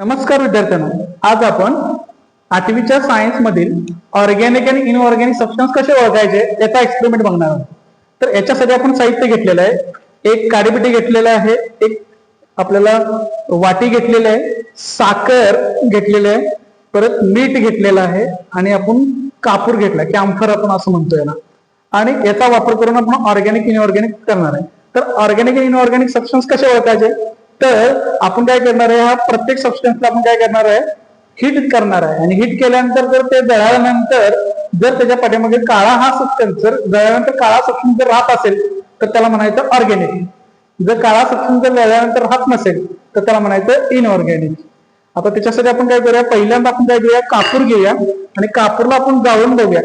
नमस्कार विद्यार्थ्यांनो. आज आपण आठवीच्या सायन्स मधील ऑर्गॅनिक आणि इनऑर्गॅनिक सबस्टन्स कसे ओळखायचे याचा एक्सपेरिमेंट बघणार आहोत. तर याच्यासाठी आपण साहित्य घेतलेलं आहे. एक काडीपिटी घेतलेलं आहे. एक आपल्याला वाटी घेतलेली आहे. साखर घेतलेली आहे. परत मीठ घेतलेलं आहे. आणि आपण कापूर घेतला कॅम्फर आपण असं म्हणतो याला आणि याचा वापर करून आपण ऑर्गॅनिक इनऑर्गॅनिक करणार आहे. तर ऑर्गॅनिक आणि इनऑर्गॅनिक सबस्टन्स कसे ओळखायचे? तर आपण काय करणार आहे हा प्रत्येक सबस्टन्सला आपण काय करणार आहे हिट करणार आहे. आणि हिट केल्यानंतर जर ते जळाल्यानंतर जर त्याच्या पाठीमागे काळा हा सबस्टन्स जर जळाल्यानंतर काळा सबस्टन्स जर राहत असेल तर त्याला म्हणायचं ऑर्गॅनिक जर काळा सबस्टन्स जर जळाल्यानंतर राहत नसेल तर त्याला म्हणायचं इनऑर्गॅनिक आता त्याच्यासाठी आपण काय करूया पहिल्यांदा आपण काय करूया कापूर घेऊया. आणि कापूरला आपण जाळून बघूया.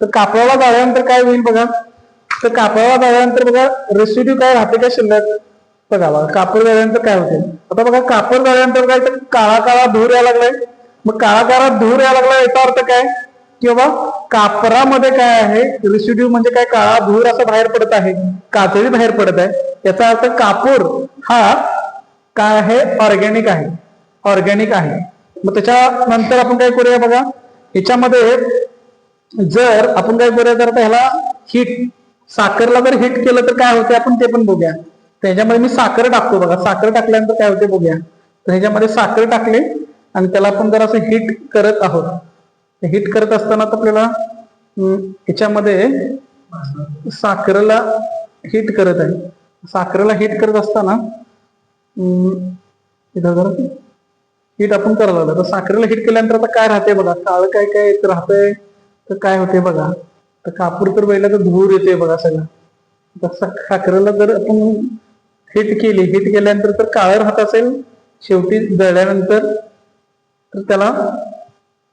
तर कापडाला जाळल्यानंतर काय होईल बघा? तर कापडाला जाळल्यानंतर बघा रेसिड्यू काय राहते काय शिल्लक? बघा बघा कापूर जाळल्यानंतर काय होते आता बघा कापूर झाल्यानंतर काय तर काळा काळा धूर यायला लागलाय. मग काळा काळा धूर यायला लागला याचा अर्थ काय? की बाबा कापरामध्ये काय आहे? रेसिड्यू म्हणजे काय? काळा धूर असं बाहेर पडत आहे. कातळी बाहेर पडत आहे. याचा अर्थ कापूर हा काय आहे? ऑर्गॅनिक आहे. ऑर्गॅनिक आहे. मग त्याच्यानंतर आपण काय करूया बघा? ह्याच्यामध्ये जर आपण काय करूया तर ह्याला हिट साखरला जर हिट केलं तर काय होते आपण ते पण बघूया. त्याच्यामध्ये मी साखर टाकतो बघा. साखर टाकल्यानंतर काय होते बघूया. तर ह्याच्यामध्ये साखर टाकले आणि त्याला आपण जर असं हिट करत आहोत. हिट करत असताना तर आपल्याला याच्यामध्ये ह्याच्यामध्ये साखरेला हिट करत आहे. साखरेला हिट करत असताना इथं हिट आपण करायला लागलो. तर साखरेला हिट केल्यानंतर आता काय राहते बघा? काळ काय काय राहतंय? तर काय होते बघा? तर कापूर तर पहिला तर धूर येते बघा सगळं. साखरेला जर आपण हिट केली. हिट केल्यानंतर तर काळं राहत असेल. शेवटी जळल्यानंतर तर त्याला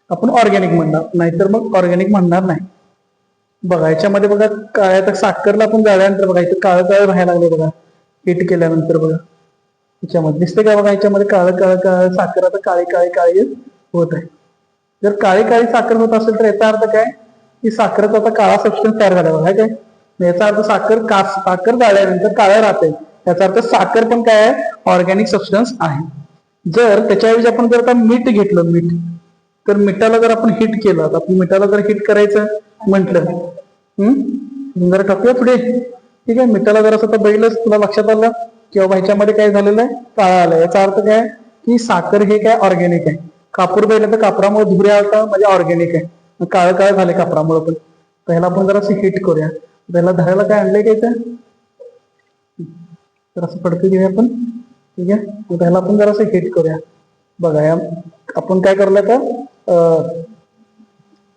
आपण ऑर्गॅनिक म्हणणार. नाहीतर मग ऑर्गॅनिक म्हणणार नाही. बघा याच्यामध्ये बघा काळ्या तर साखरला आपण जाळल्यानंतर बघा इथं काळं काळं राहायला लागले बघा. हिट केल्यानंतर बघा. याच्यामध्ये दिसते का बघा याच्यामध्ये काळं काळं काळं साखर आता काळी काळी काळी होत आहे. जर काळी काळी साखर होत असेल तर याचा अर्थ काय? की साखरेचा आता काळा सबस्टन्स तयार झाला बघा काय? याचा अर्थ साखर का साखर जाळल्यानंतर काळं राहते याचा अर्थ साखर पण काय आहे? ऑर्गॅनिक सबस्टन्स आहे. जर त्याच्याऐवजी आपण जर आता मीठ घेतलं मीठ. तर मिठाला जर आपण हिट केलं तर आपण मिठाला जर हिट करायचं म्हटलं हम्म जरा टाकूया पुढे. ठीक आहे मिठाला जर असं तर बैलच तुला लक्षात आलं? किंवा ह्याच्यामध्ये काय झालेलं आहे? काळा आलं याचा अर्थ काय? की साखर हे काय ऑर्गॅनिक आहे. कापूर बैल तर कापरामुळे धुऱ्या आलता म्हणजे ऑर्गॅनिक आहे. काळं काळं झाले कापरामुळे पण. पहिला आपण जरा हिट करूया. त्याला धरायला काय आणलंय काय असं पडते घेऊया आपण ठीक आहे मग त्याला जरा असं हिट करूया बघा या आपण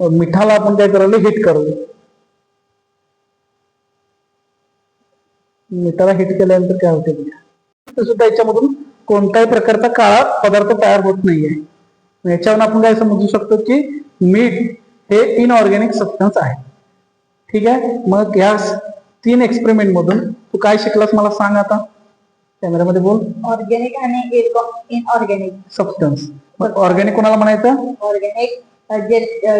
मिठाला काय करायला? हिट करलो मिठाला हिट केल्यानंतर काय होते बघा? सुद्धा याच्यामधून कोणत्याही प्रकारचा पदार्थ तयार होत नाहीये. याच्यावरून आपण काय समजू शकतो की मीठ हे इनऑर्गॅनिक सबस्टन्स आहे. ठीक आहे? मग या तीन एक्सपेरिमेंट मधून तू काय शिकलास मला सांग आता. कॅमेरामध्ये बोल. ऑर्गॅनिक आणि इनऑर्गॅनिक सबस्टन्स ऑर्गॅनिक कोणाला म्हणायचं? ऑर्गॅनिक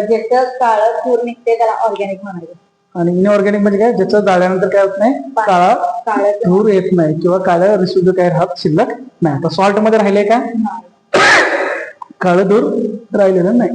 ज्याचं काळं धूर निघते त्याला ऑर्गॅनिक म्हणायचं. आणि इनऑर्गॅनिक म्हणजे काय? ज्याचं जाळल्यानंतर काय होत नाही? काळा काळं धूर येत नाही किंवा काळ्या रिशुद्ध काय राहत शिल्लक नाही. आता सॉल्टमध्ये राहिले का? काळं धूर राहिलेलं नाही.